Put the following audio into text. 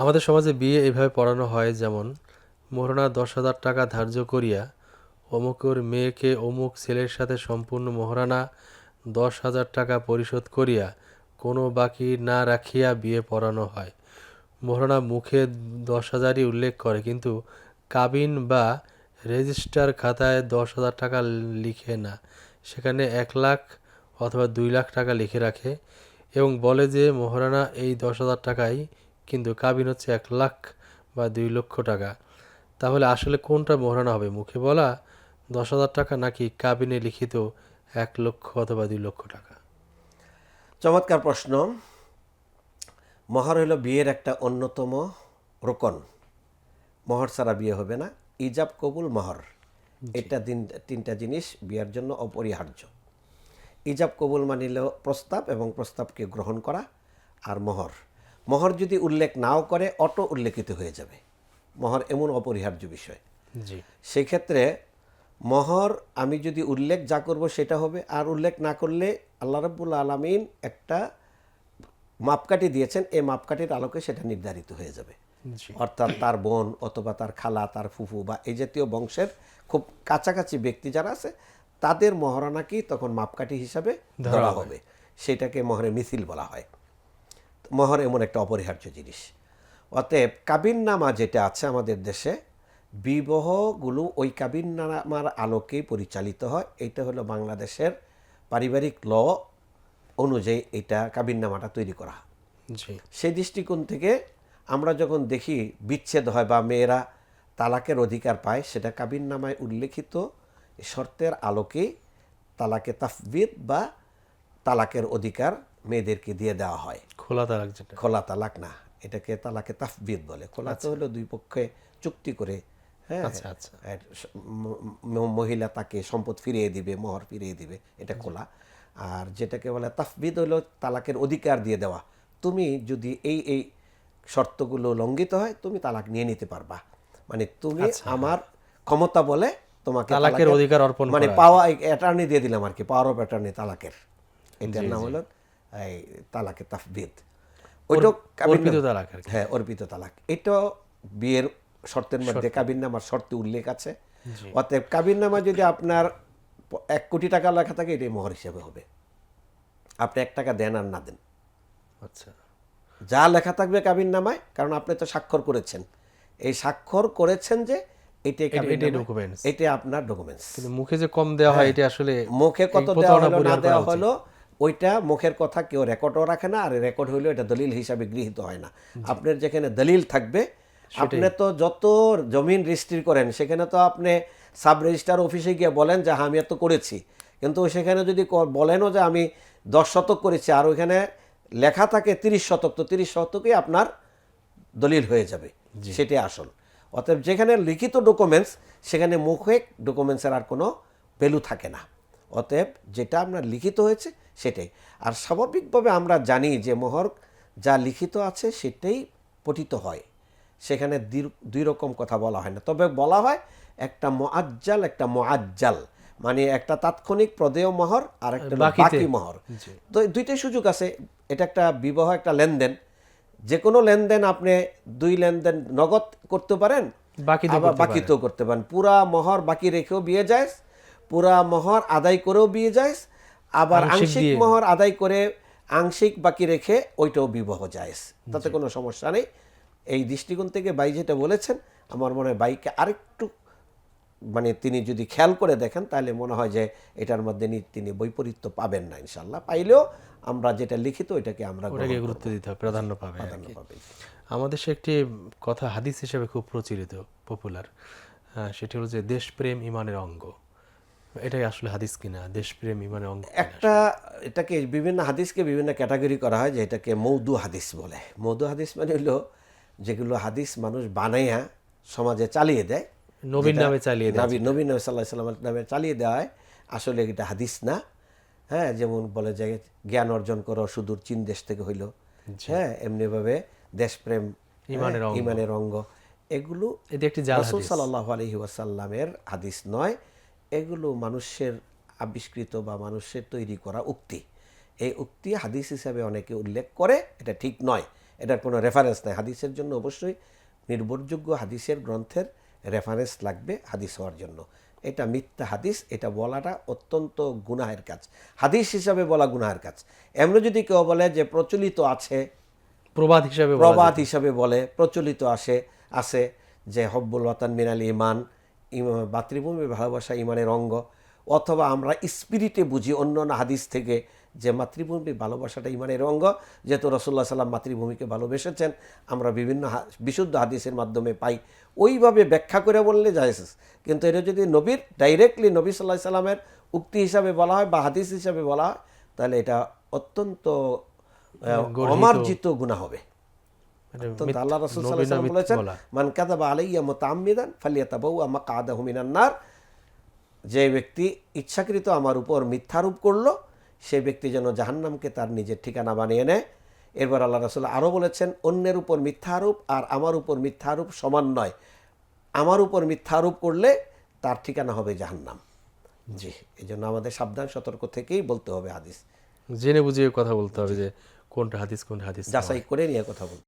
আমাদের সমাজে বিয়ে এভাবে পড়ানো হয় যেমন মোহরানা দশ হাজার টাকা ধার্য করিয়া, অমুকের মেয়েকে অমুক ছেলের সাথে সম্পূর্ণ মোহরানা দশ হাজার টাকা পরিশোধ করিয়া, কোনো বাকি না রাখিয়া বিয়ে পড়ানো হয়। মোহরানা মুখে দশ হাজারই উল্লেখ করে, কিন্তু কাবিন বা রেজিস্টার খাতায় দশ হাজার টাকা লিখে না। সেখানে এক লাখ অথবা দুই লাখ টাকা লিখে রাখে এবং বলে যে, মোহরানা, এই দশ হাজার টাকাই কিন্তু কাবিন হচ্ছে এক লাখ বা দুই লক্ষ টাকা। তাহলে আসলে কোনটা মোহরানা হবে? মুখে বলা দশ হাজার টাকা নাকি কাবিনে লিখিত এক লক্ষ অথবা দুই লক্ষ টাকা? চমৎকার প্রশ্ন। মহর হলো বিয়ের একটা অন্যতম রোকন। মহর ছাড়া বিয়ে হবে না। ইজাব কবুল মহর। এটা দিন তিনটা জিনিস বিয়ের জন্য অপরিহার্য। ইজাব কবুল মানিল প্রস্তাব এবং প্রস্তাবকে গ্রহণ করা আর মোহর। মোহর যদি উল্লেখ নাও করে অটো উল্লেখিত হয়ে যাবে। মহর এমন অপরিহার্য বিষয়। সেক্ষেত্রে মহর আমি যদি উল্লেখ যা করব সেটা হবে আর উল্লেখ না করলে আল্লাহ রব্বুল আলমিন একটা মাপকাঠি দিয়েছেন এই মাপকাঠির আলোকে সেটা নির্ধারিত হয়ে যাবে। অর্থাৎ তার বোন অথবা তার খালা তার ফুফু বা এই জাতীয় বংশের খুব কাছাকাছি ব্যক্তি যারা আছে তাদের মহারণাকেই তখন মাপকাঠি হিসাবে ধরা হবে। সেটাকে মহরে মিছিল বলা হয়। মহর এমন একটা অপরিহার্য জিনিস। অতএব কাবিননামা যেটা আছে আমাদের দেশে বিবাহগুলো ওই কাবিননামার আলোকেই পরিচালিত হয়। এটা হলো বাংলাদেশের পারিবারিক ল অনুযায়ী এটা কাবিননামাটা তৈরি করা জি। সেই দৃষ্টিকোণ থেকে আমরা যখন দেখি বিচ্ছেদ হয় বা মেয়েরা তালাকের অধিকার পায় সেটা কাবিন নামায় উল্লেখিত শর্তের আলোকে তালাকে তাফবিদ বা তালাকের অধিকার মেয়েদেরকে দিয়ে দেওয়া হয়। খোলা তালাক যেটা খোলা তালাক না এটাকে তালাকে তাফবিদ বলে। খোলা তো হলো দুই পক্ষে চুক্তি করে হ্যাঁ? আচ্ছা আচ্ছা। মহিলা তাকে সম্পদ ফিরিয়ে দিবে মোহর ফিরিয়ে দিবে এটা খোলা। আর যেটাকে বলে তাফবিদ হলো তালাকের অধিকার দিয়ে দেওয়া। তুমি যদি এই এই শর্তগুলো লঙ্ঘিত হয় তুমি তালাক নিয়ে নিতে পারবা। মানে তুমি আমার ক্ষমতা বলে তোমাকে আচ্ছা। তালাকের অধিকার অর্পণ মানে পাওয়া অ্যাটর্নি দিয়ে দিলাম আর কি পাওয়ার অফ অ্যাটর্নি তালাকের। এটার নাম হলো এই তালাকে তাফবিদ ওইটাও অর্পিত তালাক হ্যাঁ অর্পিত তালাক। এটাও বিয়ের শর্তের মধ্যে কাবিননামার শর্তে উল্লেখ আছে। অতএব কাবিননামা যদি আপনার এক কোটি টাকা লেখা থাকে এটাই মোহর হিসেবে হবে। আপনি এক টাকা দেন আর না দেন। আচ্ছা। যা লেখা থাকবে কাবিননামায় কারণ আপনি তো স্বাক্ষর করেছেন। এই স্বাক্ষর করেছেন যে এটা আপনার ডকুমেন্টস মুখে যে কম দেওয়া হয় এটা আসলে মুখে কত দেওয়া হলো না দেওয়া। হলো ওইটা মুখের কথা কেউ রেকর্ডও রাখে না আর রেকর্ড হইলেও এটা দলিল হিসাবে গৃহীত হয় না। আপনার যেখানে দলিল থাকবে আপনি তো যত জমিন রেজিস্ট্রি করেন সেখানে তো আপনি সাব রেজিস্ট্রার অফিসে গিয়ে বলেন যে হ্যাঁ, আমি এত করেছি। কিন্তু সেখানে যদি বলেনও যে আমি দশ শতক করেছি আর ওইখানে লেখা থাকে তিরিশ শতক তো তিরিশ শতকই আপনার দলিল হয়ে যাবে। সেটি আসল। অতএব যেখানে লিখিত ডকুমেন্টস সেখানে মুখে ডকুমেন্টসের আর কোনো ভ্যালু থাকে না। অতএব যেটা আপনার লিখিত হয়েছে সেটাই। আর স্বাভাবিকভাবে আমরা জানি যে মোহর যা লিখিত আছে সেটাই পঠিত হয়। সেখানে দুই- রকম কথা বলা হয় না। তবে বলা হয় একটা মোয়াজ্জাল একটা মোয়াজ্জাল মানে একটা তাৎক্ষণিক প্রদেয় মহর আর একটা বাকি মহর। তো দুইটাই সুযোগ আছে। এটা একটা বিবাহ একটা লেনদেন। যে কোনো লেনদেন আপনি দুই লেনদেন নগদ করতে পারেন আবার বাকিতেও করতে পারেন। পুরা মহর বাকি রেখেও বিয়ে যায় পুরা মহর আদায় করেও বিয়ে যায় আবার আংশিক মোহর আদায় করে আংশিক বাকি রেখে ওইটাও বিবাহ যায় তাতে কোনো সমস্যা নেই। এই দৃষ্টিকোণ থেকে বাই যেটা বলেছেন আমার মনে হয় বাইকে আরেকটু মানে তিনি যদি খেয়াল করে দেখেন তাহলে মনে হয় যে এটার মধ্যে তিনি বৈপরীত্য পাবেন না ইনশাল্লাহ। পাইলেও আমরা যেটা লিখিত এটাকে আমরা গুরুত্ব দিতে হবে প্রাধান্য পাবে প্রাধান্য পাবে। আমাদের সে একটি কথা হাদিস হিসেবে খুব প্রচলিত পপুলার সেটি হলো যে দেশপ্রেম ইমানের অঙ্গ। এটাই আসলে হাদিস কিনা দেশপ্রেম ইমানের অঙ্গ একটা এটাকে বিভিন্ন হাদিসকে বিভিন্ন ক্যাটাগরি করা হয় যে এটাকে মৌদু হাদিস বলে। মৌদু হাদিস মানে হলো যেগুলো হাদিস মানুষ বানাইয়া সমাজে চালিয়ে দেয়। নবীন নামে চালিয়ে দেয়। নবী নবী নবী সাল্লাহ সাল্লামের নামে চালিয়ে দেওয়া হয়। আসলে এটা হাদিস না। হ্যাঁ যেমন বলে যে জ্ঞান অর্জন করো সুদূর চীন দেশ থেকে হইল। হ্যাঁ এমনিভাবে দেশপ্রেম ইমানের হ্যাঁ, অঙ্গ। ইমানের অঙ্গ। এগুলো এটি একটি জাল সাল্লাহ আলহি ওয়াসাল্লামের হাদিস নয়। এগুলো মানুষের আবিষ্কৃত বা মানুষের তৈরি করা উক্তি। এই উক্তি হাদিস হিসাবে অনেকে উল্লেখ করে এটা ঠিক নয়। এটার কোনো রেফারেন্স নাই। হাদিসের জন্য অবশ্যই নির্ভরযোগ্য হাদিসের গ্রন্থের রেফারেন্স লাগবে হাদিস হওয়ার জন্য। এটা মিথ্যা হাদিস এটা বলাটা অত্যন্ত গুনাহের কাজ। হাদিস হিসাবে বলা গুনাহের কাজ। এমনি যদি কেউ বলে যে প্রচলিত আছে প্রবাদ হিসাবে প্রবাদ হিসাবে বলে প্রচলিত আসে আছে যে হব্বুল ওয়াতান মিনাল ইমান ইম- মাতৃভূমির ভালোবাসা ইমানের অঙ্গ। অথবা আমরা স্পিরিটে বুঝি অন্য অন্য হাদিস থেকে যে মাতৃভূমির ভালোবাসাটা ইমানের অঙ্গ। যেহেতু রসুল্লাহ সাল্লাম মাতৃভূমিকে ভালোবেসেছেন আমরা বিভিন্ন বিশুদ্ধ হাদিসের মাধ্যমে পাই। ওইভাবে ব্যাখ্যা করে বললে যায় কিন্তু এটা যদি নবীর ডাইরেক্টলি নবী সাল্লাহ সাল্লামের উক্তি হিসাবে বলা হয় বা হাদিস হিসাবে বলা হয় তাহলে এটা অত্যন্ত অমার্জিত গুণা হবে। আল্লাহ রাসূল বলেছেন বলা। মান আলাইয়া মিনান নার। যে ব্যক্তি ইচ্ছাকৃত আমার উপর মিথ্যারোপ করল সেই ব্যক্তি যেন জাহান্নামকে তার নিজের ঠিকানা বানিয়ে নেয়। এরপর আল্লাহ রাসূল আরও বলেছেন অন্যের উপর মিথ্যারোপ আর আমার উপর মিথ্যারোপ সমান নয়। আমার উপর মিথ্যারোপ করলে তার ঠিকানা হবে জাহান্নাম। জি এই জন্য আমাদের সাবধান সতর্ক থেকেই বলতে হবে হাদিস। জেনে বুঝিয়ে কথা বলতে হবে যে কোনটা হাদিস কোনটা হাদিস যাচাই করে নিয়ে কথা বলতে